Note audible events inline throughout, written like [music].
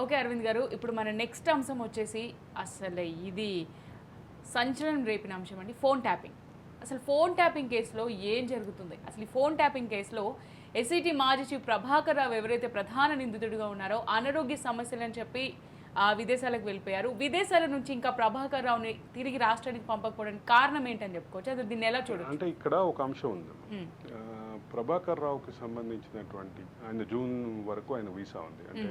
Okay Arvind గారు ఇప్పుడు మన నెక్స్ట్ అంశం వచ్చేసి అసలు ఇది సంచలనం రేపిన అంశం అండి ఫోన్ ట్యాపింగ్. అసలు ఫోన్ ట్యాపింగ్ కేసులో ఏం జరుగుతుంది? అసలు ఈ ఫోన్ ట్యాపింగ్ కేసులో ఎస్ఐటి మాజీ చీఫ్ ప్రభాకర్ రావు ఎవరైతే ప్రధాన నిందితుడిగా ఉన్నారో అనారోగ్య సమస్యలని చెప్పి ఆ విదేశాలకు వెళ్ళిపోయారు. విదేశాల నుంచి ఇంకా ప్రభాకర్ రావుని తిరిగి రాష్ట్రానికి పంపకపోవడానికి కారణం ఏంటని చెప్పుకోవచ్చు? అసలు దీన్ని ఎలా చూడొచ్చు? అంటే ఇక్కడ ఒక అంశం ఉంది. ప్రభాకర్ రావుకి సంబంధించినటువంటి ఆయన జూన్ వరకు ఆయన వీసా ఉంది. అంటే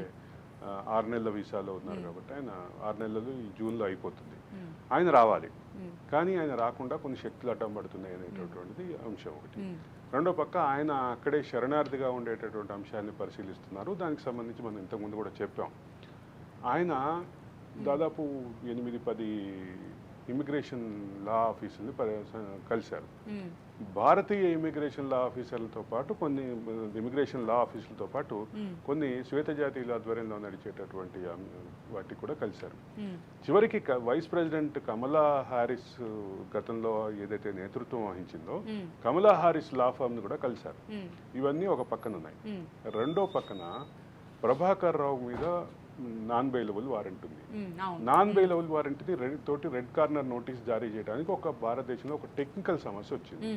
ఆరు నెలల వీసాలో ఉన్నారు కాబట్టి ఆయన ఆరు నెలలు ఈ జూన్లో అయిపోతుంది. మ్మ్. ఆయన రావాలి. మ్మ్. కానీ ఆయన రాకుండా కొన్ని శక్తులు అడ్డం పడుతున్నాయి అనేటటువంటిది అంశం ఒకటి. రెండో పక్క ఆయన అక్కడే శరణార్థిగా ఉండేటటువంటి అంశాన్ని పరిశీలిస్తున్నారు. దానికి సంబంధించి మనం ఇంతకుముందు కూడా చెప్పాం. ఆయన దాదాపు ఎనిమిది పది ఇమిగ్రేషన్ లా ఆఫీసుల్ని పరి- కలిశారు. భారతీయ ఇమిగ్రేషన్ లా ఆఫీసర్లతో పాటు కొన్ని ఇమిగ్రేషన్ లా ఆఫీసులతో పాటు. కొన్ని శ్వేత జాతీయుల ఆధ్వర్యంలో నడిచేటటువంటి వాటికి కూడా కలిశారు. చివరికి వైస్ ప్రెసిడెంట్ కమలా హారిస్ గతంలో ఏదైతే నేతృత్వం వహించిందో. కమలా హారిస్ లా ఫామ్ని కూడా కలిశారు. ఇవన్నీ ఒక పక్కన ఉన్నాయి. రెండో పక్కన ప్రభాకర్ రావు మీద నాన్ బెయిలబుల్ వారెంట్ ఉంది నాన్ బెయిలబుల్ వారెంట్ది రెడ్ తోటి రెడ్ కార్నర్ నోటీస్ జారీ చేయడానికి ఒక భారతదేశంలో ఒక టెక్నికల్ సమస్య వచ్చింది.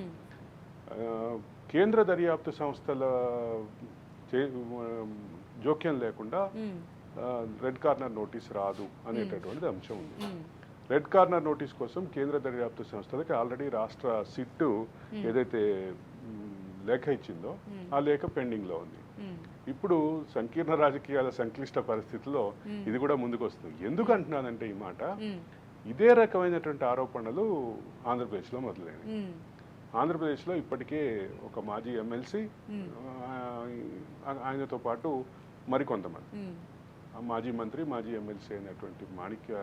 కేంద్ర దర్యాప్తు సంస్థల జోక్యం లేకుండా రెడ్ కార్నర్ నోటీస్ రాదు అనేటటువంటిది అంశం ఉంది. రెడ్ కార్నర్ నోటీస్ కోసం కేంద్ర దర్యాప్తు సంస్థలకి ఆల్రెడీ రాష్ట్ర సిట్ ఏదైతే లేఖ ఇచ్చిందో ఆ లేఖ పెండింగ్లో ఉంది. ఇప్పుడు సంకీర్ణ రాజకీయాల సంక్లిష్ట పరిస్థితుల్లో ఇది కూడా ముందుకు వస్తుంది ఎందుకు అంటున్నానంటే ఈ మాట. ఇదే రకమైనటువంటి ఆరోపణలు ఆంధ్రప్రదేశ్లో మొదలైనవి. ఆంధ్రప్రదేశ్లో ఇప్పటికే ఒక మాజీ ఎమ్మెల్సీ ఆయనతో పాటు మరికొంతమంది. మాజీ మంత్రి మాజీ ఎమ్మెల్సీ అయినటువంటి మాణిక్య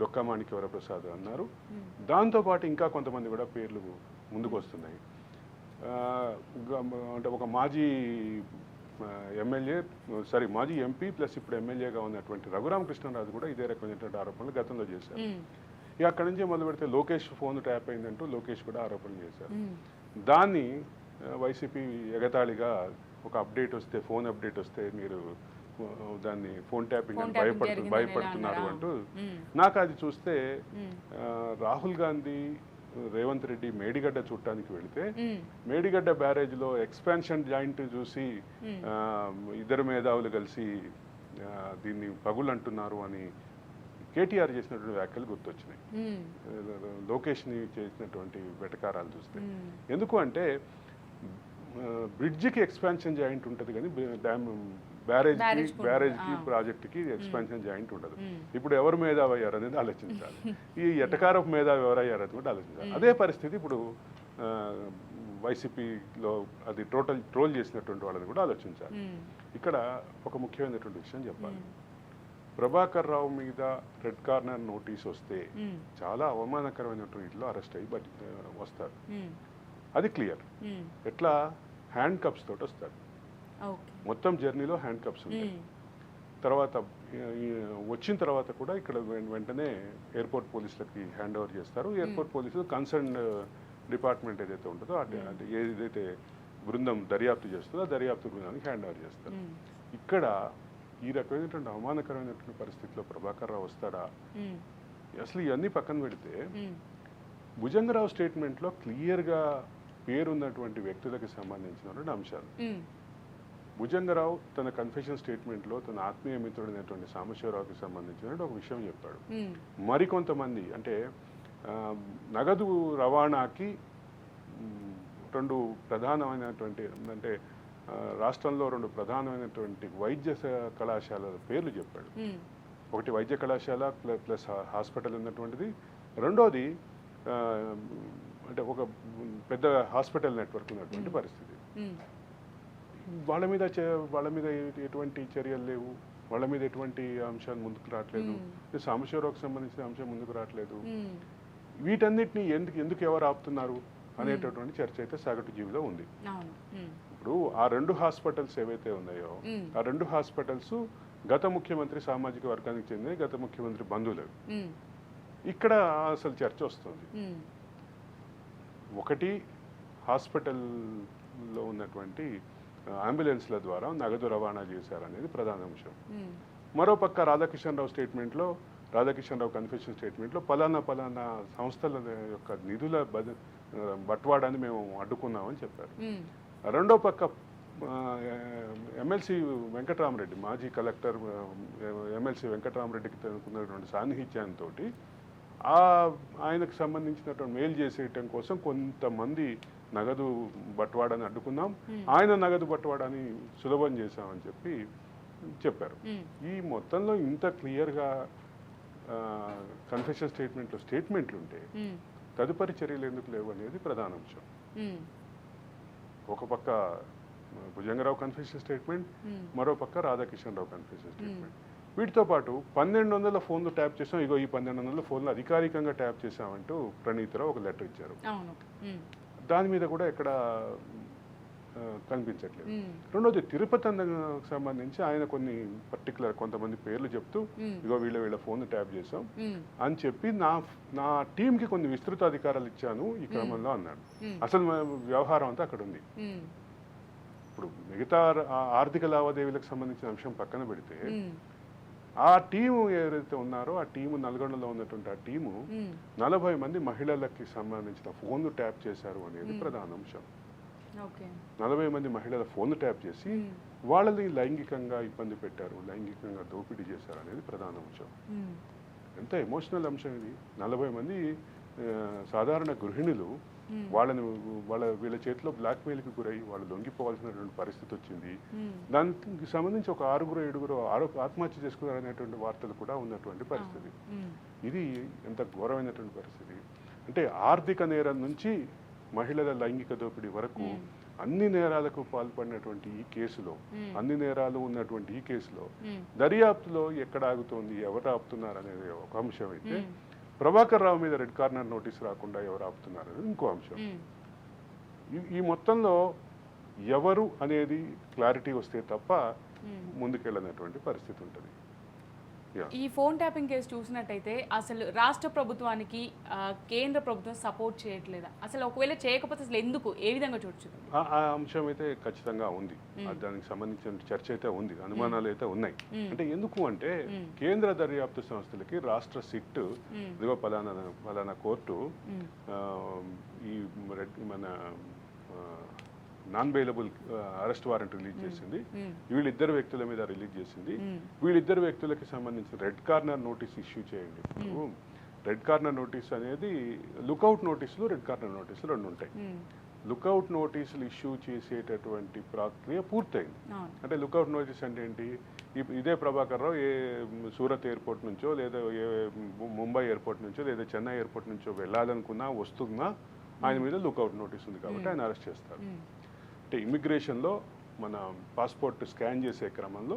డొక్కా మాణిక్య వరప్రసాద్ అన్నారు దాంతోపాటు ఇంకా కొంతమంది కూడా పేర్లు ముందుకు వస్తున్నాయి అంటే ఒక మాజీ ఎమ్మెల్యే సారీ మాజీ ఎంపీ ప్లస్ ఇప్పుడు ఎమ్మెల్యేగా ఉన్నటువంటి రఘురామకృష్ణరాజు కూడా ఇదే రకమైనటువంటి ఆరోపణలు గతంలో చేశారు. ఇక అక్కడి నుంచి మొదలు పెడితే లోకేష్ ఫోన్ ట్యాప్ అయిందంటూ లోకేష్ కూడా ఆరోపణలు చేశారు. దాన్ని వైసీపీ ఎగతాళిగా ఒక అప్డేట్ వస్తే ఫోన్ అప్డేట్ వస్తే మీరు దాన్ని ఫోన్ ట్యాపింగ్ అని భయపడుతు భయపడుతున్నారు అంటూ. నాకు అది చూస్తే రాహుల్ గాంధీ రేవంత్ రెడ్డి మేడిగడ్డ చూడటానికి వెళితే. మేడిగడ్డ బ్యారేజ్లో ఎక్స్పాన్షన్ జాయింట్ చూసి ఇద్దరు మేధావులు కలిసి దీన్ని పగులు అంటున్నారు అని కేటీఆర్ చేసినటువంటి వ్యాఖ్యలు గుర్తొచ్చినాయి. లోకేష్ని చేసినటువంటి వెటకారాలు చూస్తే. ఎందుకు అంటే బ్రిడ్జికి ఎక్స్పాన్షన్ జాయింట్ ఉంటుంది కానీ డ్యామ్ బ్యారేజ్కి ఉంటుంది. బ్యారేజ్కి ఆ. ప్రాజెక్ట్కి ఎక్స్పాన్షన్ జాయింట్ ఉండదు. ఇప్పుడు ఎవరు మేధావి అయ్యారు అనేది ఆలోచించాలి [laughs] ఈ ఎటకారపు మేధావి ఎవరయ్యారు అనేది కూడా ఆలోచించాలి అదే పరిస్థితి ఇప్పుడు వైసీపీలో అది టోటల్ ట్రోల్ చేసినటువంటి వాళ్ళని కూడా ఆలోచించాలి. ఇక్కడ ఒక ముఖ్యమైనటువంటి విషయం చెప్పాలి ప్రభాకర్ రావు మీద రెడ్ కార్నర్ నోటీస్ వస్తే. చాలా అవమానకరమైనటువంటి వీటిలో అరెస్ట్ అయ్యి బట్ వస్తారు. అది క్లియర్. ఎట్లా హ్యాండ్ కప్స్ తోటి వస్తారు మొత్తం జర్నీలో హ్యాండ్ కప్స్ ఉంటాయి. తర్వాత వచ్చిన తర్వాత కూడా ఇక్కడ వెంటనే ఎయిర్పోర్ట్ పోలీసులకి హ్యాండ్ ఓవర్ చేస్తారు ఎయిర్పోర్ట్ పోలీసులు కన్సర్న్ డిపార్ట్మెంట్ ఏదైతే ఉంటుందో అంటే ఏదైతే బృందం దర్యాప్తు చేస్తుందో ఆ దర్యాప్తు బృందానికి హ్యాండ్ ఓవర్ చేస్తారు. ఇక్కడ ఈ రకమైనటువంటి అవమానకరమైనటువంటి పరిస్థితిలో ప్రభాకర్ రావు వస్తాడా. అసలు ఇవన్నీ పక్కన పెడితే. భుజంగరావు స్టేట్మెంట్లో క్లియర్గా పేరున్నటువంటి వ్యక్తులకు సంబంధించినటువంటి అంశాలు. భుజంగరావు తన కన్ఫెషన్ స్టేట్మెంట్లో తన ఆత్మీయ మిత్రుడైనటువంటి సాంబశివరావుకి సంబంధించినటువంటి ఒక విషయం చెప్పాడు. మరికొంతమంది అంటే నగదు రవాణాకి రెండు ప్రధానమైనటువంటి అంటే రాష్ట్రంలో రెండు ప్రధానమైనటువంటి వైద్య కళాశాలల పేర్లు చెప్పాడు. ఒకటి వైద్య కళాశాల ప్ల- ప్లస్ హాస్పిటల్ ఉన్నటువంటిది రెండోది అంటే ఒక పెద్ద హాస్పిటల్ నెట్వర్క్ ఉన్నటువంటి పరిస్థితి. వాళ్ళ మీద వాళ్ళ మీద ఎటువంటి చర్యలు లేవు వాళ్ళ మీద ఎటువంటి అంశాలు ముందుకు రావట్లేదు సాంబశివరావుకి సంబంధించిన అంశం ముందుకు రావట్లేదు. వీటన్నిటిని ఎందుకు ఎందుకు ఎవరు ఆపుతున్నారు అనేటటువంటి చర్చ అయితే సగటు జీవిలో ఉంది. ఇప్పుడు ఆ రెండు హాస్పిటల్స్ ఏవైతే ఉన్నాయో. ఆ రెండు హాస్పిటల్స్ గత ముఖ్యమంత్రి సామాజిక వర్గానికి చెందిన గత ముఖ్యమంత్రి బంధువులు. ఇక్కడ అసలు చర్చ వస్తుంది. ఒకటి హాస్పిటల్లో ఉన్నటువంటి అంబులెన్స్ల ద్వారా నగదు రవాణా చేశారనేది ప్రధాన అంశం. మరోపక్క రాధాకిషన్ రావు స్టేట్మెంట్లో రాధాకిషన్ రావు కన్ఫెషన్ స్టేట్మెంట్లో పలానా పలానా సంస్థల యొక్క నిధుల బద బట్వాడాన్ని మేము అడ్డుకున్నామని చెప్పారు. రెండో పక్క ఎమ్మెల్సీ వెంకటరామరెడ్డి మాజీ కలెక్టర్ ఎమ్మెల్సీ వెంకటరామరెడ్డికి తనకున్నటువంటి సాన్నిహిత్యంతో ఆ ఆయనకు సంబంధించినటువంటి మేలు చేసేయటం కోసం కొంతమంది నగదు బట్వాడాన్ని అడ్డుకున్నాం ఆయన నగదు బట్వాడాన్ని సులభం చేశామని చెప్పి చెప్పారు. ఈ మొత్తంలో ఇంత క్లియర్గా కన్ఫెషన్ స్టేట్మెంట్లో స్టేట్మెంట్లు ఉంటే తదుపరి చర్యలు ఎందుకు లేవు అనేది ప్రధాన అంశం. ఒక పక్క భుజంగరావు కన్ఫెషన్ స్టేట్మెంట్ మరో పక్క రాధాకిషన్ రావు కన్ఫెషన్ స్టేట్మెంట్ వీటితో పాటు పన్నెండు వందల ఫోన్లు ట్యాప్ చేసాం ఇగో ఈ పన్నెండు వందల ఫోన్లు అధికారికంగా ట్యాప్ చేసామంటూ ప్రణీతరావు ఒక లెటర్ ఇచ్చారు. దాని మీద కూడా ఎక్కడ కనిపించట్లేదు. రెండోది తిరుపతి అందకు సంబంధించి ఆయన కొన్ని పర్టికులర్ కొంతమంది పేర్లు చెప్తూ ఇగో వీళ్ళ వీళ్ళ ఫోన్లు ట్యాప్ చేసాం అని చెప్పి నా నా టీంకి కొన్ని విస్తృత అధికారాలు ఇచ్చాను ఈ క్రమంలో అన్నాడు. అసలు వ్యవహారం అంతా అక్కడ ఉంది ఇప్పుడు మిగతా ఆర్థిక లావాదేవీలకు సంబంధించిన అంశం పక్కన పెడితే ఆ టీము ఎవరైతే ఉన్నారో ఆ టీము నల్గొండలో ఉన్నటువంటి ఆ టీము నలభై మంది మహిళలకి సంబంధించిన ఫోన్లు ట్యాప్ చేశారు అనేది ప్రధాన అంశం. ఓకే. నలభై మంది మహిళల ఫోన్లు ట్యాప్ చేసి వాళ్ళని లైంగికంగా ఇబ్బంది పెట్టారు లైంగికంగా దోపిడీ చేశారు అనేది ప్రధాన అంశం. ఎంత ఎమోషనల్ అంశం ఇది. నలభై మంది సాధారణ గృహిణులు వాళ్ళని వాళ్ళ వీళ్ళ చేతిలో బ్లాక్మెయిల్కి గురై వాళ్ళు లొంగిపోవాల్సినటువంటి పరిస్థితి వచ్చింది. దానికి సంబంధించి ఒక ఆరుగురు ఏడుగురు ఆరో ఆత్మహత్య చేసుకున్నారనేటువంటి వార్తలు కూడా ఉన్నటువంటి పరిస్థితి. ఇది ఎంత ఘోరమైనటువంటి పరిస్థితి. అంటే ఆర్థిక నేరం నుంచి మహిళల లైంగిక దోపిడీ వరకు. అన్ని నేరాలకు పాల్పడినటువంటి ఈ కేసులో. అన్ని నేరాలు ఉన్నటువంటి ఈ కేసులో దర్యాప్తులో ఎక్కడ ఆగుతోంది ఎవరు ఆపుతున్నారు అనేది ఒక అంశం అయితే ప్రభాకర్ రావు మీద రెడ్ కార్నర్ నోటీస్ రాకుండా ఎవరు ఆపుతున్నారు అనేది ఇంకో అంశం. ఈ- మొత్తంలో ఎవరు అనేది క్లారిటీ వస్తే తప్ప. ముందుకెళ్ళనటువంటి పరిస్థితి ఉంటుంది. ఈ ఫోన్ ట్యాపింగ్ కేసు చూసినట్టయితే అసలు రాష్ట్ర ప్రభుత్వానికి కేంద్ర ప్రభుత్వం సపోర్ట్ చేయట్లేదా? అసలు ఒకవేళ చేయకపోతే అసలు ఎందుకు? ఏ విధంగా చూడొచ్చు? ఆ- అంశం అయితే ఖచ్చితంగా ఉంది. దానికి సంబంధించిన చర్చ అయితే ఉంది. అనుమానాలు అయితే ఉన్నాయి. అంటే ఎందుకు అంటే. కేంద్ర దర్యాప్తు సంస్థలకి రాష్ట్ర సిట్. ఇదిగో పలానా పలానా కోర్టు ఈ మన non bailable arrest warrant release చేసింది. ఉమ్, వీళ్ళిద్దరు వ్యక్తుల మీద రిలీజ్ చేసింది. ఉమ్, వీళ్ళిద్దరు వ్యక్తులకి సంబంధించిన రెడ్ కార్నర్ నోటీస్ ఇష్యూ చేయండి. రెడ్ కార్నర్ నోటీస్ అనేది లుకౌట్ నోటీసులు రెడ్ కార్నర్ నోటీసులు రెండు ఉంటాయి. లుకౌట్ నోటీసులు ఇష్యూ చేసేటటువంటి ప్రక్రియ పూర్తయింది. అంటే లుకౌట్ నోటీస్ అంటే ఏంటి? ఇదే ప్రభాకర్ రావు ఏ సూరత్ ఎయిర్పోర్ట్ నుంచో లేదా ఏ ముంబై ఎయిర్పోర్ట్ నుంచో లేదా చెన్నై ఎయిర్పోర్ట్ నుంచో వెళ్ళాలనుకున్నా వస్తున్నా ఆయన మీద లుకౌట్ నోటీస్ ఉంది కాబట్టి ఆయన అరెస్ట్ చేస్తారు. అంటే ఇమిగ్రేషన్లో మన పాస్పోర్ట్ స్కాన్ చేసే క్రమంలో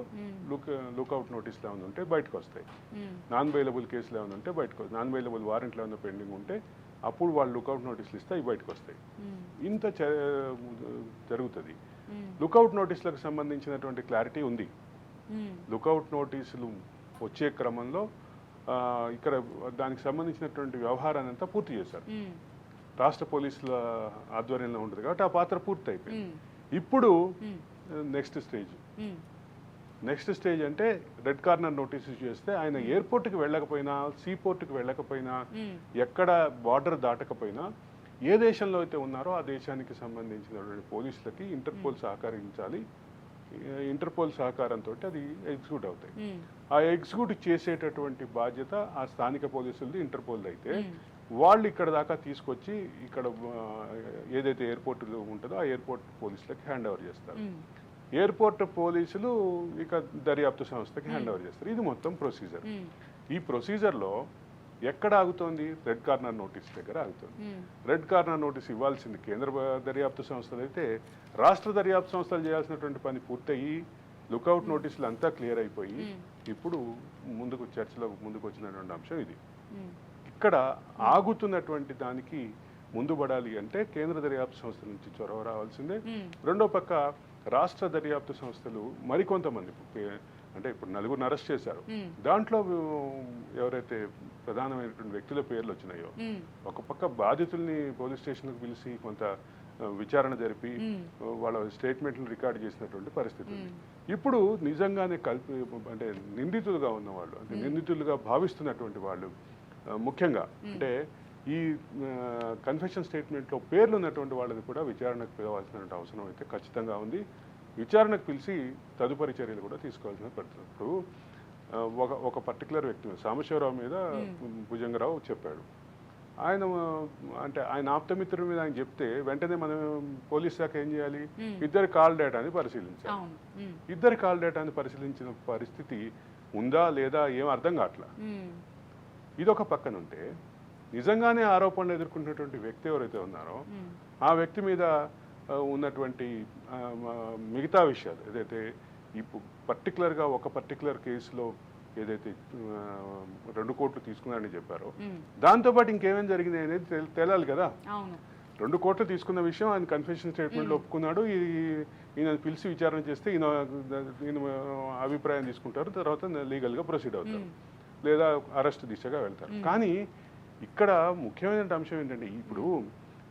లుక్ లుకౌట్ నోటీసులు ఏమైనా ఉంటే బయటకు వస్తాయి నాన్ బెయిలబుల్ కేసులు ఏమైనా ఉంటే బయటకు నాన్ బెయిలబుల్ వారెంట్లు ఏమైనా పెండింగ్ ఉంటే అప్పుడు వాళ్ళు లుకౌట్ నోటీసులు ఇస్తే అవి బయటకు వస్తాయి ఇంత జరుగుతుంది. లుకౌట్ నోటీసులకు సంబంధించినటువంటి క్లారిటీ ఉంది. లుకౌట్ నోటీసులు వచ్చే క్రమంలో ఇక్కడ దానికి సంబంధించినటువంటి వ్యవహారాన్ని అంతా పూర్తి చేశారు. రాష్ట్ర పోలీసుల ఆధ్వర్యంలో ఉంటుంది కాబట్టి ఆ పాత్ర పూర్తి అయిపోయింది ఇప్పుడు నెక్స్ట్ స్టేజ్ నెక్స్ట్ స్టేజ్ అంటే రెడ్ కార్నర్ నోటీస్ చేస్తే ఆయన ఎయిర్పోర్ట్కి వెళ్ళకపోయినా సీ పోర్ట్కి వెళ్ళకపోయినా ఉమ్, ఎక్కడ బార్డర్ దాటకపోయినా ఏ దేశంలో అయితే ఉన్నారో ఆ దేశానికి సంబంధించినటువంటి పోలీసులకి ఇంటర్పోల్ సహకరించాలి. ఈ ఇంటర్పోల్ సహకారంతో అది ఎగ్జిక్యూట్ అవుతాయి. ఆ ఎగ్జిక్యూట్ చేసేటటువంటి బాధ్యత ఆ స్థానిక పోలీసులది ఇంటర్పోల్ అయితే వాళ్ళు ఇక్కడ దాకా తీసుకొచ్చి ఇక్కడ ఏదైతే ఎయిర్పోర్ట్ ఉంటుందో ఆ ఎయిర్పోర్ట్ పోలీసులకి హ్యాండ్ ఓవర్ చేస్తారు. ఎయిర్పోర్ట్ పోలీసులు ఇక దర్యాప్తు సంస్థకి హ్యాండ్ ఓవర్ చేస్తారు. ఇది మొత్తం ప్రొసీజర్ ఈ ప్రొసీజర్లో ఎక్కడ ఆగుతోంది? రెడ్ కార్నర్ నోటీస్ దగ్గర ఆగుతుంది. రెడ్ కార్నర్ నోటీస్ ఇవ్వాల్సింది కేంద్ర దర్యాప్తు సంస్థలు అయితే రాష్ట్ర దర్యాప్తు సంస్థలు చేయాల్సినటువంటి పని పూర్తయి లుకౌట్ నోటీసులు అంతా క్లియర్ అయిపోయి ఇప్పుడు ముందుకు చర్చలో ముందుకు వచ్చినటువంటి అంశం ఇది. ఉమ్, ఇక్కడ ఆగుతున్నటువంటి దానికి ముందు పడాలి అంటే కేంద్ర దర్యాప్తు సంస్థల నుంచి చొరవ రావాల్సిందే. రెండో పక్క రాష్ట్ర దర్యాప్తు సంస్థలు మరికొంతమంది అంటే ఇప్పుడు నలుగురిని అరెస్ట్ చేశారు. దాంట్లో ఎవరైతే ప్రధానమైనటువంటి వ్యక్తుల పేర్లు వచ్చినాయో ఒక పక్క బాధితుల్ని పోలీస్ స్టేషన్కి పిలిచి కొంత విచారణ జరిపి వాళ్ళ స్టేట్మెంట్లు రికార్డ్ చేసినటువంటి పరిస్థితి ఇప్పుడు నిజంగానే కల్పి అంటే నిందితులుగా ఉన్నవాళ్ళు అంటే నిందితులుగా భావిస్తున్నటువంటి వాళ్ళు ముఖ్యంగా అంటే ఈ కన్ఫెషన్ స్టేట్మెంట్లో పేర్లు ఉన్నటువంటి వాళ్ళని కూడా విచారణకు పిలవాల్సిన అవసరం అయితే ఖచ్చితంగా ఉంది. విచారణకు పిలిచి తదుపరి చర్యలు కూడా తీసుకోవాల్సిన పడుతుంది ఇప్పుడు ఒక ఒక పర్టికులర్ వ్యక్తి సాంబశివరావు మీద భుజంగరావు చెప్పాడు. ఆయన అంటే ఆయన ఆప్తమిత్రుడి మీద ఆయన చెప్తే వెంటనే మనం పోలీస్ శాఖ ఏం చేయాలి? ఇద్దరి కాల్ డేటాని పరిశీలించాలి. ఇద్దరి కాల్ డేటాని పరిశీలించిన పరిస్థితి ఉందా లేదా ఏం అర్థం కావట్లా? ఇదొక పక్కన ఉంటే నిజంగానే ఆరోపణలు ఎదుర్కొంటున్నటువంటి వ్యక్తి ఎవరైతే ఉన్నారో ఆ వ్యక్తి మీద ఉన్నటువంటి మిగతా విషయాలు ఏదైతే ఇప్పుడు పర్టికులర్గా ఒక పర్టికులర్ కేసులో ఏదైతే రెండు కోట్లు తీసుకున్నారని చెప్పారో దాంతోపాటు ఇంకేమేం జరిగింది అనేది తెల్- తేలాలి కదా. రెండు కోట్లు తీసుకున్న విషయం ఆయన కన్ఫెషన్ స్టేట్మెంట్లో ఒప్పుకున్నాడు. ఈ ఈయన పిలిచి విచారణ చేస్తే ఈయన ఈయన అభిప్రాయం తీసుకుంటారు. తర్వాత లీగల్గా ప్రొసీడ్ అవుతారు. లేదా అరెస్ట్ దిశగా వెళ్తారు. కానీ ఇక్కడ ముఖ్యమైన అంశం ఏంటంటే ఇప్పుడు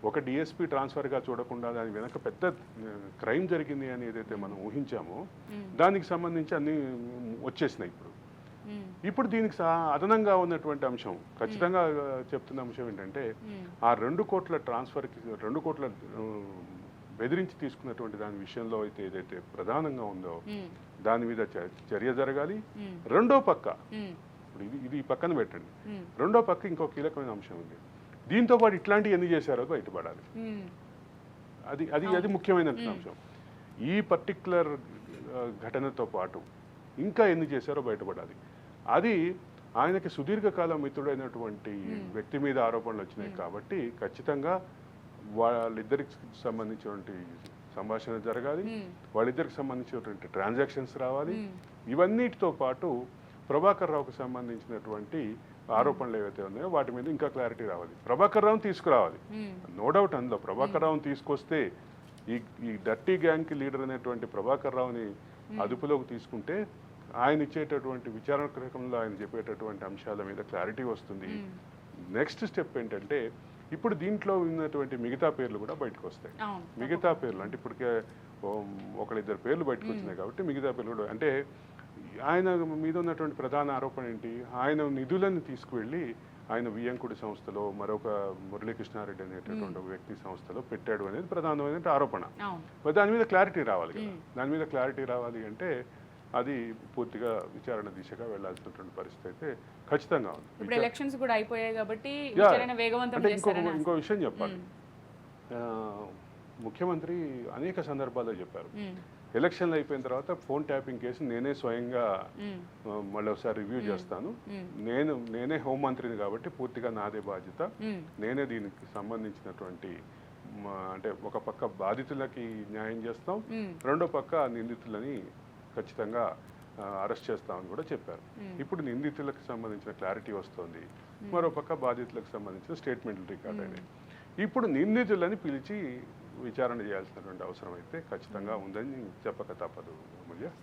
ఒక డిఎస్పీ ట్రాన్స్ఫర్గా చూడకుండా దాని వెనక పెద్ద క్రైమ్ జరిగింది అని ఏదైతే మనం ఊహించామో దానికి సంబంధించి అన్ని వచ్చేసినాయి ఇప్పుడు. ఇప్పుడు దీనికి అదనంగా ఉన్నటువంటి అంశం ఖచ్చితంగా చెప్తున్న అంశం ఏంటంటే ఆ రెండు కోట్ల ట్రాన్స్ఫర్కి రెండు కోట్ల బెదిరించి తీసుకున్నటువంటి దాని విషయంలో అయితే ఏదైతే ప్రధానంగా ఉందో దాని మీద చర్య జరగాలి. రెండో పక్క ఇప్పుడు ఇది ఇది పక్కన పెట్టండి. రెండో పక్క ఇంకో కీలకమైన అంశం ఉంది. దీంతో పాటు ఇట్లాంటివి ఎన్ని చేశారో బయటపడాలి. అది అది అది ముఖ్యమైన అంశం. ఈ పర్టిక్యులర్ ఘటనతో పాటు ఇంకా ఎన్ని చేశారో బయటపడాలి. అది ఆయనకి సుదీర్ఘకాలం మిత్రుడైనటువంటి వ్యక్తి మీద ఆరోపణలు వచ్చినాయి కాబట్టి ఖచ్చితంగా వాళ్ళిద్దరికి సంబంధించినటువంటి సంభాషణ జరగాలి. వాళ్ళిద్దరికి సంబంధించినటువంటి ట్రాన్సాక్షన్స్ రావాలి. ఇవన్నిటితో పాటు ప్రభాకర్ రావుకు సంబంధించినటువంటి ఆరోపణలు ఏవైతే ఉన్నాయో వాటి మీద ఇంకా క్లారిటీ రావాలి. ప్రభాకర్ రావుని తీసుకురావాలి. ఉమ్, నో డౌట్ అందులో. ప్రభాకర్ రావుని తీసుకొస్తే ఈ ఈ డర్టీ గ్యాంగ్కి లీడర్ అనేటువంటి ప్రభాకర్ రావుని అదుపులోకి తీసుకుంటే ఆయన ఇచ్చేటటువంటి విచారణ క్రమంలో ఆయన చెప్పేటటువంటి అంశాల మీద క్లారిటీ వస్తుంది. నెక్స్ట్ స్టెప్ ఏంటంటే ఇప్పుడు దీంట్లో ఉన్నటువంటి మిగతా పేర్లు కూడా బయటకు వస్తాయి. మిగతా పేర్లు అంటే ఇప్పటికే ఒకళ్ళిద్దరు పేర్లు బయటకు వచ్చినాయి కాబట్టి మిగతా పేర్లు కూడా అంటే ఆయన మీద ఉన్నటువంటి ప్రధాన ఆరోపణ ఏంటి? ఆయన నిధులను తీసుకువెళ్ళి ఆయన వియ్యంకుడి సంస్థలో మరొక మురళీకృష్ణారెడ్డి అనేటటువంటి ఒక వ్యక్తి సంస్థలో పెట్టాడు అనేది ప్రధానమైన ఆరోపణ. మరి దాని మీద క్లారిటీ రావాలి కదా. దాని మీద క్లారిటీ రావాలి అంటే అది పూర్తిగా విచారణ దిశగా వెళ్ళాల్సినటువంటి పరిస్థితి అయితే ఖచ్చితంగా ఉంది. ఇప్పుడు ఎలక్షన్స్ కూడా అయిపోయాయి కాబట్టి ఇంకో విషయం చెప్పాలి. ముఖ్యమంత్రి అనేక సందర్భాల్లో చెప్పారు. ఎలక్షన్లు అయిపోయిన తర్వాత ఫోన్ ట్యాపింగ్ కేసు నేనే స్వయంగా మళ్ళీ ఒకసారి రివ్యూ చేస్తాను. నేను నేనే హోంమంత్రిని కాబట్టి పూర్తిగా నాదే బాధ్యత. నేనే దీనికి సంబంధించినటువంటి అంటే ఒక పక్క బాధితులకి న్యాయం చేస్తాం రెండో పక్క నిందితులని ఖచ్చితంగా అరెస్ట్ చేస్తామని కూడా చెప్పారు. ఇప్పుడు నిందితులకు సంబంధించిన క్లారిటీ వస్తుంది. మరో పక్క బాధితులకు సంబంధించిన స్టేట్మెంట్లు రికార్డ్ అయినాయి. ఇప్పుడు నిందితులని పిలిచి విచారణ చేయాల్సినటువంటి అవసరం అయితే ఖచ్చితంగా ఉందని చెప్పక తప్పదు అమూల్య